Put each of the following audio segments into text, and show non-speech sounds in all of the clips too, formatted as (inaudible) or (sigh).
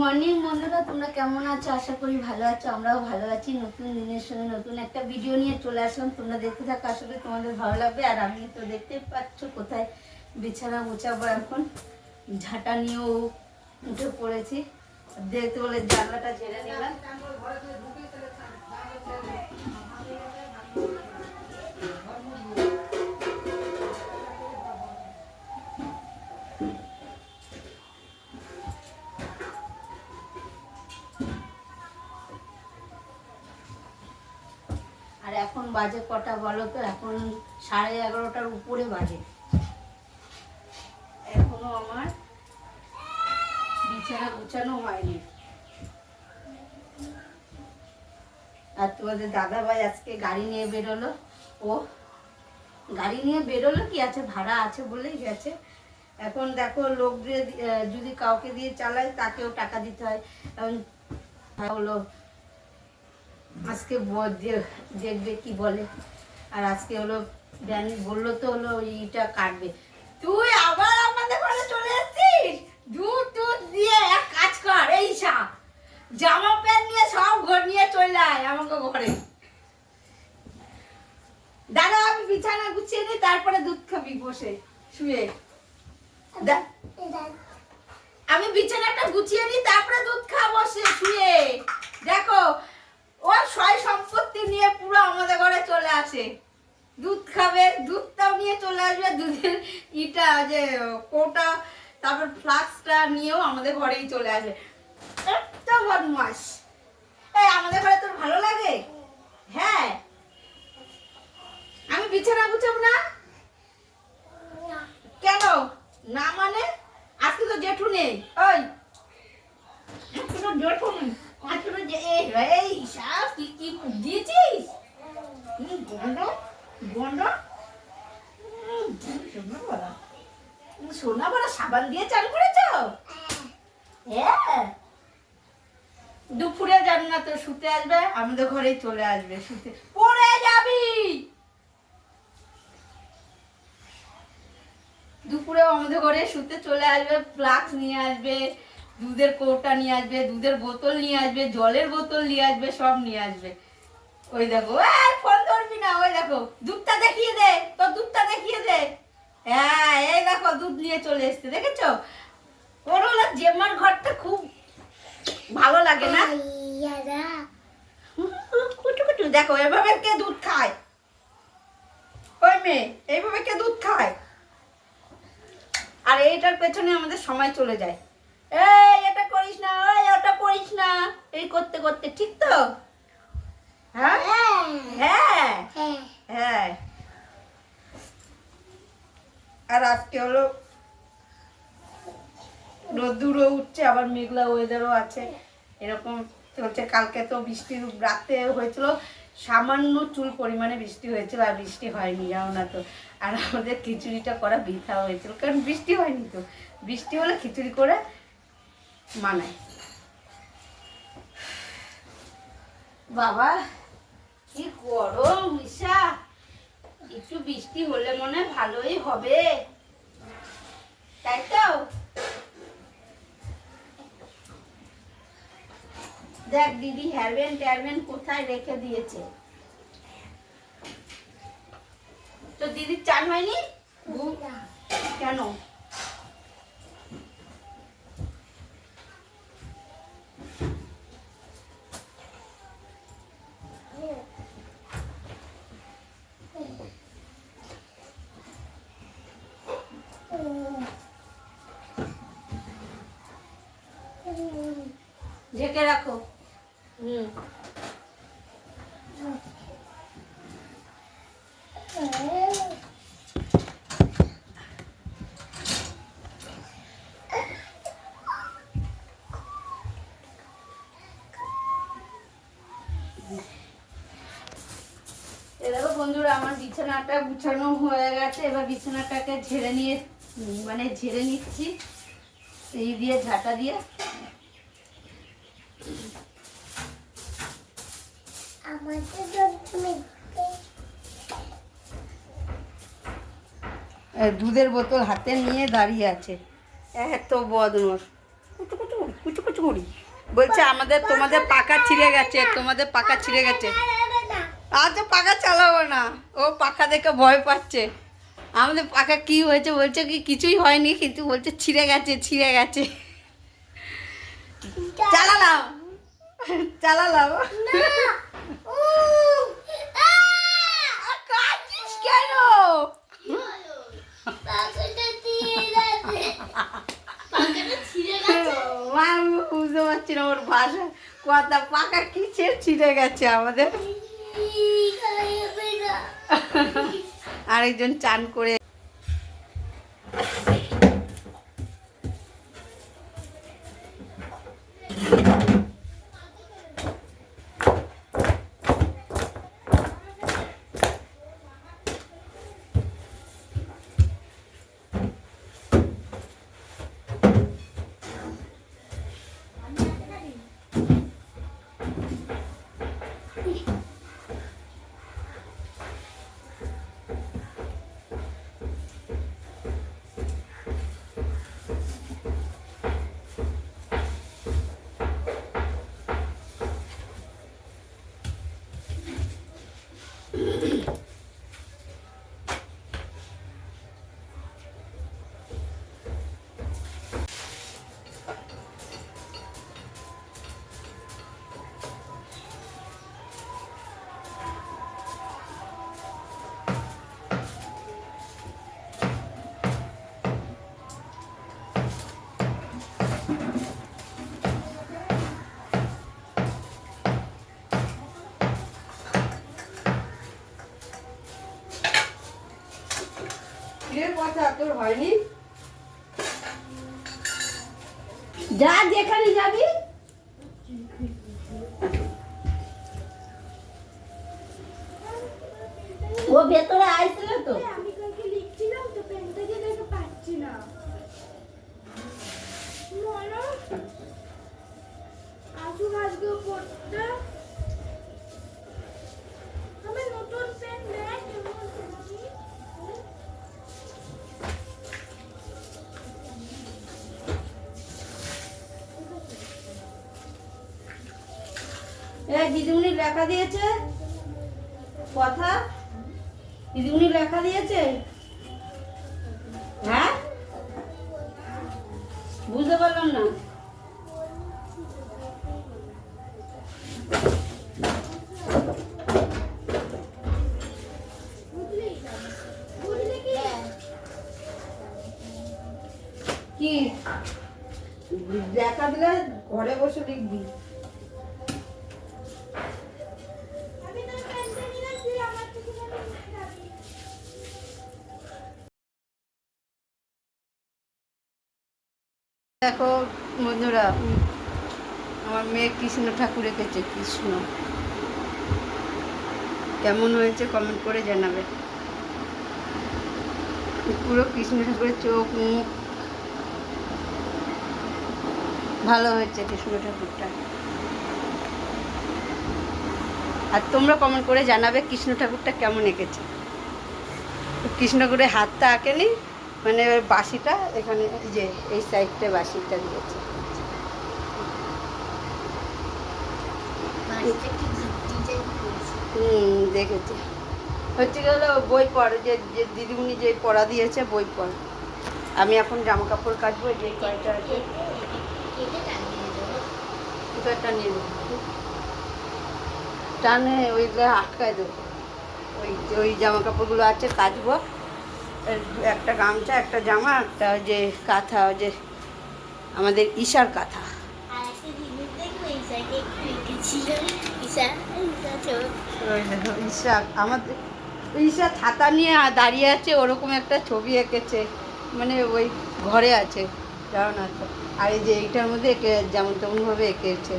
Morning বন্ধুরা, তোমরা কেমন আছো? আশা করি ভালো আছো, আমরাও ভালো আছি। নতুন দিনের সঙ্গে নতুন একটা ভিডিও নিয়ে চলে আসলাম। তোমরা দেখতে থাকো আসলে তোমাদের ভালো লাগবে। আর আমি তো দেখতে পাচ্ছ কোথায় বিছানা গুছাবো এখন। ঝাঁটা নিয়েও উঠে পড়েছি। দেখতে বলে জানলাটা ঝেড়ে নিলাম। বাজে কটা বলো তো? এখন সাড়ে এগারোটার উপরে বাজে। এখনও আমার বিছানা গোছানো হয়নি। আর তোমাদের দাদা ভাই আজকে গাড়ি নিয়ে বেরোলো। ও, গাড়ি নিয়ে বেরোলো কি? আছে, ভাড়া আছে বলেই গেছে। এখন দেখো লোক যদি কাউকে দিয়ে চালায়, তাকেও টাকা দিতে হয়। এখন হলো আজকে দেখবে কি বলে। আর আজকে হলো ড্যানি বলল তো হলো ইটা কাটবে। তুই আবার আমাদের ঘরে চলে এসেছিস দুধ টুধ দিয়ে এক কাজ কর, এই সা জামা প্যান্ট নিয়ে সব ঘর নিয়ে চলে আয় আমাকে ঘরে। দাদা, আমি বিছানা গুছিয়ে নিই তারপরে দুধ খাবি বসে, শুয়ে। আমি বিছানাটা গুছিয়ে নিই তারপরে দুধ খাব শুয়ে। দেখো ও সয় সম্পত্তি নিয়ে পুরো আমাদের ঘরে চলে আসে। দুধ খাবে দুধটাও নিয়ে চলে আসবে দুধের ইটা যে কোটা তারপর ফ্লাক্সটা নিয়েও আমাদের ঘরেই চলে আসবে একটা বদমাস এই আমাদের ঘরে তোর ভালো লাগে? হ্যাঁ। আমি বিছানা গুছাবো না? কেন? না মানে? আজকে তো জেঠু নেই। ওই জেঠু নেই। দুপুরে যান না তো, শুতে আসবে, আমাদের ঘরেই চলে আসবে, শুতে। পড়ে যাবি! দুপুরে আমাদের ঘরে শুতে চলে আসবে, ফ্লাক্স নিয়ে আসবে। দুধের কৌটা নিয়ে আসবে দুধের বোতল নিয়ে আসবে জলের বোতল নিয়ে আসবে সব নিয়ে আসবে। ওই দেখো ফোন ধরবি না ওই দেখো দুধটা দেখিয়ে দে তোর দুধটা দেখিয়ে দে। হ্যাঁ এই দেখো দুধ নিয়ে চলে এসছে দেখেছ? ওর হলো জেম্মার ঘরটা খুব ভালো লাগে না? কুটু কুটু দেখো এভাবে কে দুধ খায়? ওই মেয়ে এইভাবে কে দুধ খায়? আর এইটার পেছনে আমাদের সময় চলে যায়। এই, এটা করিস না ওই ওটা করিস না। এই করতে করতে, ঠিক তো? হ্যাঁ? হ্যাঁ। হ্যাঁ। আর আজকে হলো রোদ্দুরও উঠছে, আবার মেঘলা ওয়েদারও আছে। এরকম চলছে। কালকে তো বৃষ্টির রাতে হয়েছিল সামান্য চুল পরিমাণে বৃষ্টি হয়েছিল, আর বৃষ্টি হয়নি, জানো না তো। আর আমাদের খিচুড়িটা করা বৃথা হয়েছিল, কারণ বৃষ্টি হয়নি তো। বৃষ্টি হলে খিচুড়ি করে মানায়। বাবা কি গরম ঈশা। একটু বৃষ্টি হলে মনে ভালোই হবে। তাই তো? দেখ দিদি হেয়ারব্যান্ড টেয়ারব্যান্ড কোথায় রেখে দিয়েছে? তো দিদির চান হয়নি? কেন? ঢেকে রাখো। হুম। দেখো বন্ধুরা আমার বিছানাটা গুছানো হয়ে গেছে। এবার বিছানাটাকে ঝেড়ে নিয়ে মানে ঝেড়ে নিচ্ছি। এই দিয়ে ঝাঁটা দিয়ে। দুধের বোতল হাতে নিয়ে দাঁড়িয়ে আছে। এত বদমাস কুচু কুচু কুচু ঝুড়ি বলছে, আমাদের, তোমাদের পাকা ছিঁড়ে গেছে, তোমাদের পাকা ছিঁড়ে গেছে। আচ্ছা পাকা চালাবো না। ও পাকা দেখে ভয় পাচ্ছে। আমাদের পাকা কি হয়েছে বলছে কি, কিছুই হয়নি, কিন্তু বলছে, ছিঁড়ে গেছে ছিঁড়ে গেছে। চালালাম। চালালাম। কাঁদছিস কেন? আমি বুঝতে পারছি না ওর ভাষা। কথা পাকা কিসের ছিঁড়ে গেছে আমাদের? আরেকজন চান করে হয়নি। যা যেখানে যাবি লেখা দিয়েছে? কথা? দিদিমণি লেখা দিয়েছে? হ্যাঁ? বুঝতে পারলাম না। কি? দেখা দিলে ঘরে বসে লিখবি। কৃষ্ণ ঠাকুর এঁকেছে কৃষ্ণ। কেমন হয়েছে কমেন্ট করে জানাবে। পুরো কৃষ্ণ ঠাকুরের চোখ, মুখ। ভালো হয়েছে কৃষ্ণ ঠাকুরটা। আর তোমরা কমেন্ট করে জানাবে কৃষ্ণ ঠাকুরটা কেমন এঁকেছে। কৃষ্ণ ঠাকুরের হাতটা আঁকেনি মানে বাঁশিটা এখানে যে, এই সাইডটা বাঁশিটা দিয়েছে। দেখেছি। হচ্ছে গেল বই পড়, যে যে দিদিমণি যে পড়া দিয়েছে, বই পড়। আমি এখন জামা কাপড় কাচবো যে কয়টা আছে। টানে ওইগুলো আটকায় দেবো। ওই ওই জামা কাপড়গুলো আছে, কাচবো। একটা গামছা, একটা জামা, একটা যে কাঁথা যে আমাদের ঈশার কাঁথা। ঈশা আমাদের ঈশা ছাতা নিয়ে দাঁড়িয়ে আছে ওরকম একটা ছবি এঁকেছে মানে ওই ঘরে আছে না তো? আর এই যে এইটার মধ্যে এঁকে যেমন তেমনভাবে এঁকেছে।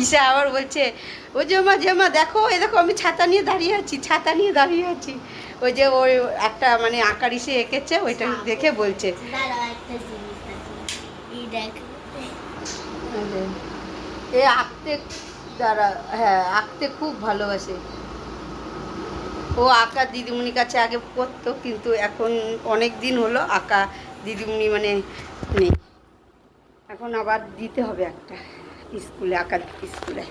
ঈশা আবার বলছে ও যে মা যে মা দেখো এই দেখো আমি ছাতা নিয়ে দাঁড়িয়ে আছি ছাতা নিয়ে দাঁড়িয়ে আছি। ওই যে ওই একটা মানে আঁকার ইসে এঁকেছে ওইটা দেখে বলছে। আছে দেখ এ আঁকতে দ্বারা হ্যাঁ আঁকতে খুব ভালোবাসে। ও আঁকা দিদিমণির কাছে আগে করতো, কিন্তু এখন অনেক দিন হলো আঁকা দিদিমণি মানে নেই। এখন আবার দিতে হবে একটা স্কুলে, আঁকার স্কুলে।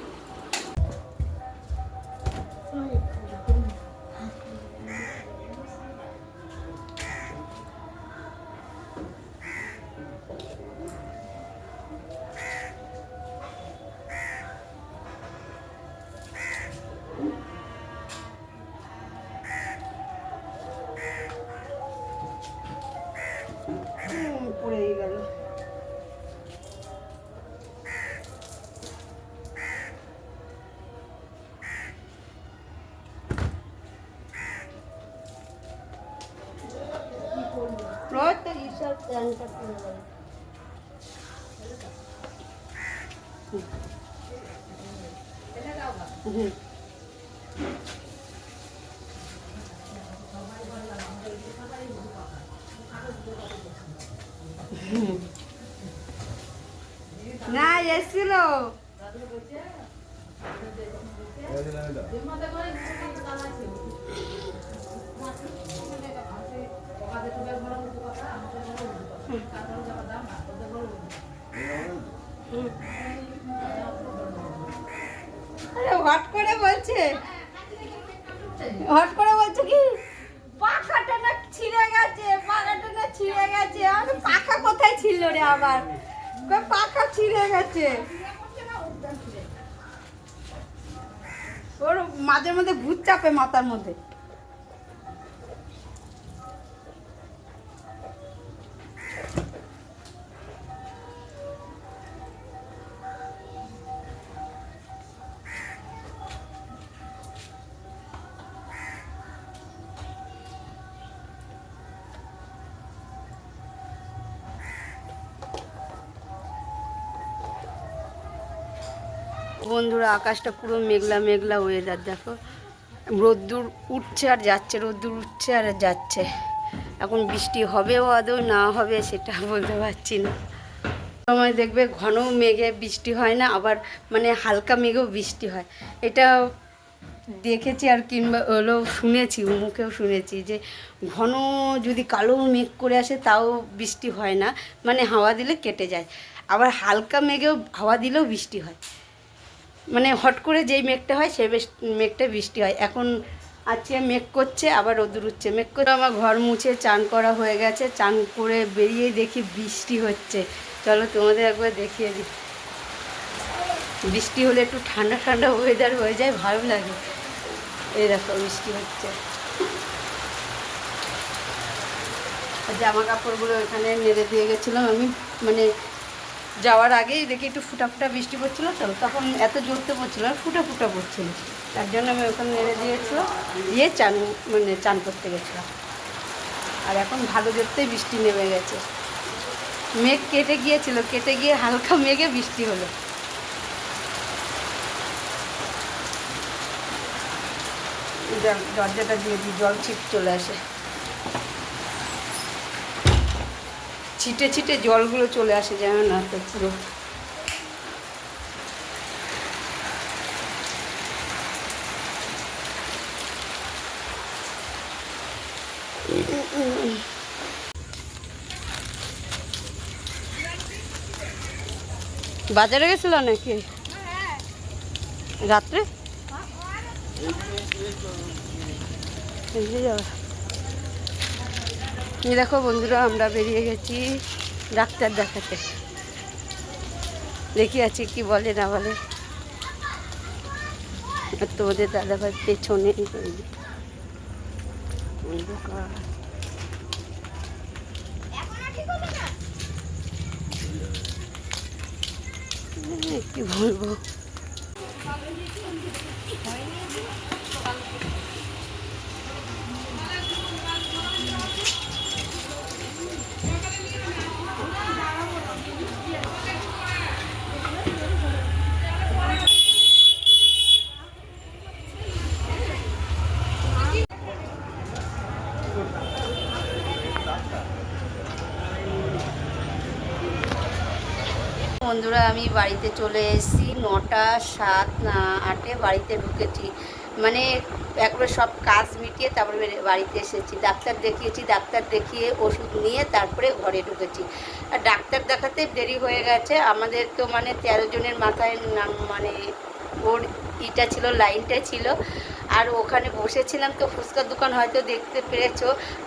প্যান্টটা পরে গেল হুম না এসছিল। আরে হট করে বলছে। হট করে বলছে কি? পাখাটা না ছিঁড়ে গেছে পাখাটা না ছিঁড়ে গেছে। আমি পাখা কোথায় ছিল রে আবার? কই পাখা ছিঁড়ে গেছে। ওর মাঝে মধ্যে ভূত চাপে মাথার মধ্যে। বন্ধুরা, আকাশটা পুরো মেঘলা মেঘলা ওয়েদার দেখো। রোদ্দুর উঠছে আর যাচ্ছে, রোদ্দুর উঠছে আর যাচ্ছে। এখন বৃষ্টি হবেও আদৌ, না হবে সেটা (laughs) বলতে পারছি না। সময় দেখবে ঘন মেঘে বৃষ্টি হয় না, আবার মানে হালকা মেঘেও বৃষ্টি হয়। এটা দেখেছি আর কিংবা হলো শুনেছি মুখেও শুনেছি যে ঘন যদি কালো মেঘ করে আসে, তাও বৃষ্টি হয় না। মানে হাওয়া দিলে কেটে যায়। আবার হালকা মেঘেও, হাওয়া দিলেও বৃষ্টি হয়। মানে হট করে যেই মেঘটা হয় সেই মেঘটা বৃষ্টি হয়। এখন আজকে মেঘ করছে, আবার রোদুর উঠছে। মেঘ করে আমার ঘর মুছে চান করা হয়ে গেছে। চান করে বেরিয়ে দেখি বৃষ্টি হচ্ছে। চলো তোমাদের একবার দেখিয়ে দিই। বৃষ্টি হলে একটু ঠান্ডা ঠান্ডা ওয়েদার হয়ে যায়, ভালো লাগে। এই দেখো বৃষ্টি হচ্ছে। জামা কাপড়গুলো এখানে নেড়ে দিয়ে গেছিলাম আমি। মানে যাওয়ার আগেই দেখি একটু ফুটা ফুটা বৃষ্টি পড়ছিল তো, তখন এত জোরতে পড়ছিল না ফুটা ফুটা পড়ছিল। তার জন্য আমি ওখানে নেড়ে দিয়েছিল, দিয়ে চান মানে চান করতে গেছিলাম। আর এখন ভালো জোরতেই বৃষ্টি নেমে গেছে। মেঘ কেটে গিয়েছিল, কেটে গিয়ে হালকা মেঘে বৃষ্টি হলো। দরজাটা দিয়ে দিই, জল ছিট চলে আসে। ছিটে ছিটে জলগুলো চলে আসে যেন না তো পুরো। বাজারে গেছিল নাকি? রাত্রে? যাওয়া। এই দেখো বন্ধুরা, আমরা বেরিয়ে গেছি ডাক্তার দেখাতে। দেখি আছে কি বলে, না বলে। আর তোমাদের দাদাভাই পেছনে। কি বলব? বন্ধুরা, আমি বাড়িতে চলে এসেছি নটা সাত, না, আটে বাড়িতে ঢুকেছি। মানে একবারে সব কাজ মিটিয়ে তারপরে বাড়িতে এসেছি। ডাক্তার দেখিয়েছি, ডাক্তার দেখিয়ে ওষুধ নিয়ে তারপরে ঘরে ঢুকেছি। আর ডাক্তার দেখাতে দেরি হয়ে গেছে। আমাদের তো মানে তেরো জনের মাথায় মানে ওর ইটা ছিল, লাইনটা ছিল। আর ওখানে বসেছিলাম তো ফুচকার দোকান হয়তো দেখতে পেরেছ।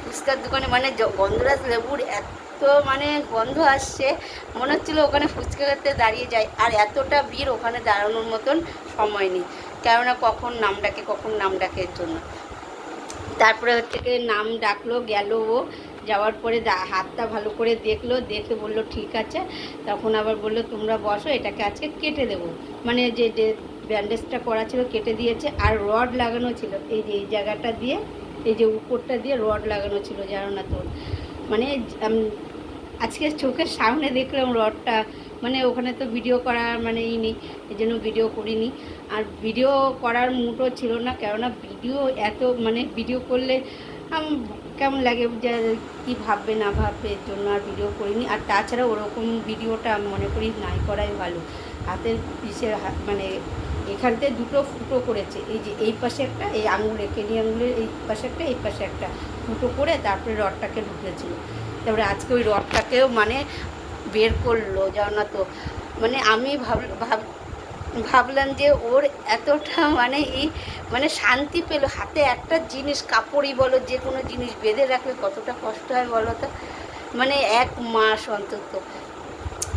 ফুচকার দোকানে মানে গন্ধরাজ লেবুর এত মানে গন্ধ আসছে, মনে হচ্ছিল ওখানে ফুচকা খেতে দাঁড়িয়ে যায় আর এতটা ভিড় ওখানে দাঁড়ানোর মতন সময় নেই। কেননা কখন নাম ডাকে, কখন নাম ডাকে এর জন্য। তারপরে হচ্ছে কি নাম ডাকলো, গেল ও। যাওয়ার পরে হাতটা ভালো করে দেখল, দেখে বলল, ঠিক আছে। তখন আবার বলল, তোমরা বসো, এটাকে আজকে কেটে দেবো। মানে যে ব্যান্ডেজটা করা ছিল, কেটে দিয়েছে আর রড লাগানো ছিল। এই যে, এই জায়গাটা দিয়ে, এই যে উপরটা দিয়ে রড লাগানো ছিল, জানো না তোর মানে আজকে চোখের সামনে দেখলাম রডটা। মানে ওখানে তো ভিডিও করার মানে ই নেই, এই জন্য ভিডিও করিনি। আর ভিডিও করার মুডও ছিল না, কেননা ভিডিও এত মানে ভিডিও করলে কেমন লাগে যে, কী ভাববে, না ভাববে, এর জন্য আর ভিডিও করিনি। আর তাছাড়া ওরকম ভিডিওটা মনে করি নাই করাই ভালো। হাতের পিসের মানে এখান থেকে দুটো ফুটো করেছে। এই যে এই পাশে একটা, এই আঙুলে, কেনি আঙুলের এই পাশে একটা, এই পাশে একটা ফুটো করে তারপরে রডটাকে ঢুকেছিল তারপরে আজকে ওই রডটাকেও মানে বের করল, জানো না তো। মানে আমি ভাব ভাব, ভাবলাম যে ওর এতটা মানে এই মানে শান্তি পেল। হাতে একটা জিনিস, কাপড়ই বলো, যে কোনো জিনিস বেঁধে রাখলে কতটা কষ্ট হয় বলো তো? মানে এক মাস অন্তত।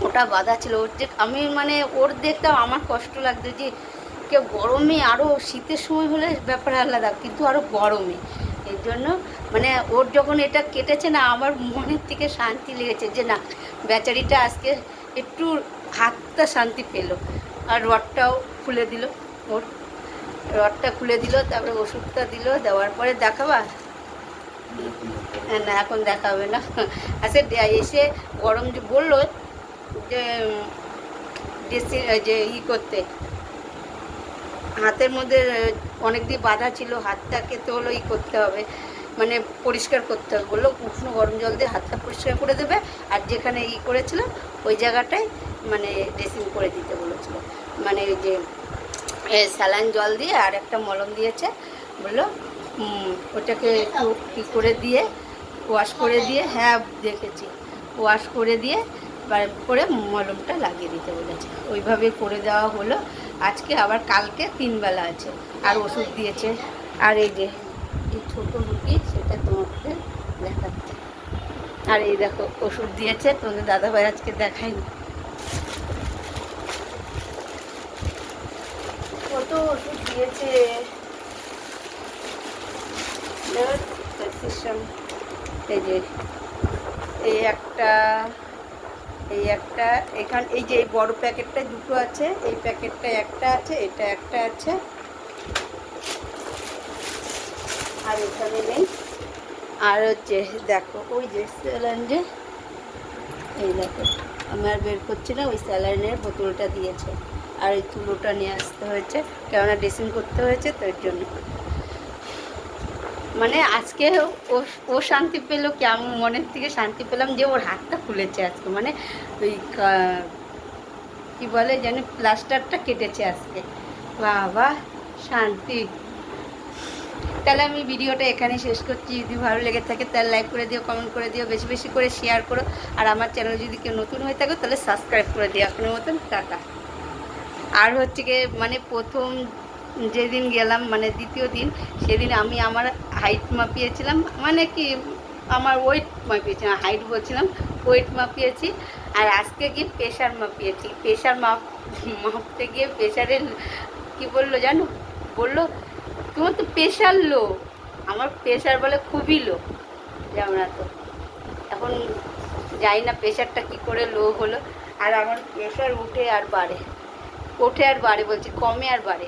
ওটা বাধা ছিল। ওর যে, আমি মানে ওর দেখতাম আমার কষ্ট লাগতো যে কেউ গরমে আরও শীতের সময় হলে ব্যাপার আলাদা, কিন্তু আরও গরমে। এর জন্য মানে ওর যখন এটা কেটেছে না, আমার মনের থেকে শান্তি লেগেছে যে না, বেচারিটা আজকে একটু হাতটা শান্তি পেল। আর রডটাও খুলে দিল ওর। রডটা খুলে দিল, তারপরে ওষুধটা দিল, দেওয়ার পরে দেখাবা? না, এখন দেখাবে না। আচ্ছা এসে গরম যে বলল যে ড্রেসিং যে ই করতে। হাতের মধ্যে অনেক দিন বাধা ছিল, হাতটাকে তো হলো ই করতে হবে মানে পরিষ্কার করতে হবে। বলল, উষ্ণ গরম জল দিয়ে হাতটা পরিষ্কার করে দেবে, আর যেখানে ই করেছিল ওই জায়গাটায় মানে ড্রেসিং করে দিতে বলেছিল। মানে যে স্যালাইন জল দিয়ে আর একটা মলম দিয়েছে। বলল ওটাকে একটু কী করে দিয়ে ওয়াশ করে দিয়ে হ্যাঁ দেখেছি। ওয়াশ করে দিয়ে করে মলমটা লাগিয়ে দিতে বলেছে। ওইভাবে করে দেওয়া হলো। আজকে আবার কালকে তিন বেলা আছে। আর ওষুধ দিয়েছে। আর এই যে, এই ছোটো রুটি, সেটা তোমাদের দেখাচ্ছে। আর এই দেখো, ওষুধ দিয়েছে। তোমাদের দাদাভাই আজকে দেখায়নি। কত ওষুধ দিয়েছে। এই যে, এই একটা এই একটা, এখান, এই যে এই বড় প্যাকেটটা দুটো আছে, এই প্যাকেটটা একটা আছে, এটা একটা আছে। আর এখানে নেই। আর হচ্ছে, দেখো, ওই যে স্যালাইন এই দেখো, আমি আর বের করছি না, ওই স্যালাইনের বোতলটা দিয়েছে। আর এই তুলোটা নিয়ে আসতে হয়েছে, কেননা ড্রেসিং করতে হয়েছে তো এর জন্য। মানে আজকে ও ও শান্তি পেল কি? আমি মনের থেকে শান্তি পেলাম যে ওর হাতটা খুলেছে আজকে। মানে ওই কা- বলে যেন, প্লাস্টারটা কেটেছে আজকে। বাবা, শান্তি। তাহলে আমি ভিডিওটা এখানে শেষ করছি। যদি ভালো লেগে থাকে তাহলে লাইক করে দিও কমেন্ট করে দিও, বেশি বেশি করে শেয়ার করো। আর আমার চ্যানেল যদি কেউ নতুন হয়ে থাকো তাহলে সাবস্ক্রাইব করে দিও। এখনের মতন, টাটা। আর হচ্ছে গিয়ে মানে প্রথম যেদিন গেলাম মানে দ্বিতীয় দিন, সেদিন আমি আমার হাইট মাপিয়েছিলাম মানে কি, আমার ওয়েট মাপিয়েছিলাম হাইট বলছিলাম ওয়েট মাপিয়েছি, আর আজকে গিয়ে প্রেশার মাপিয়েছি। প্রেশার মাপ, মাপতে গিয়ে প্রেশারের কি বলল জানো? বলল, তোমার তো প্রেশার লো আমার প্রেশার বলে খুবই লো যেমন তো। এখন জানি না প্রেশারটা কী করে লো হলো, আর আমার প্রেশার উঠে আর বাড়ে ওঠে আর বাড়ে বলছি, কমে আর বাড়ে।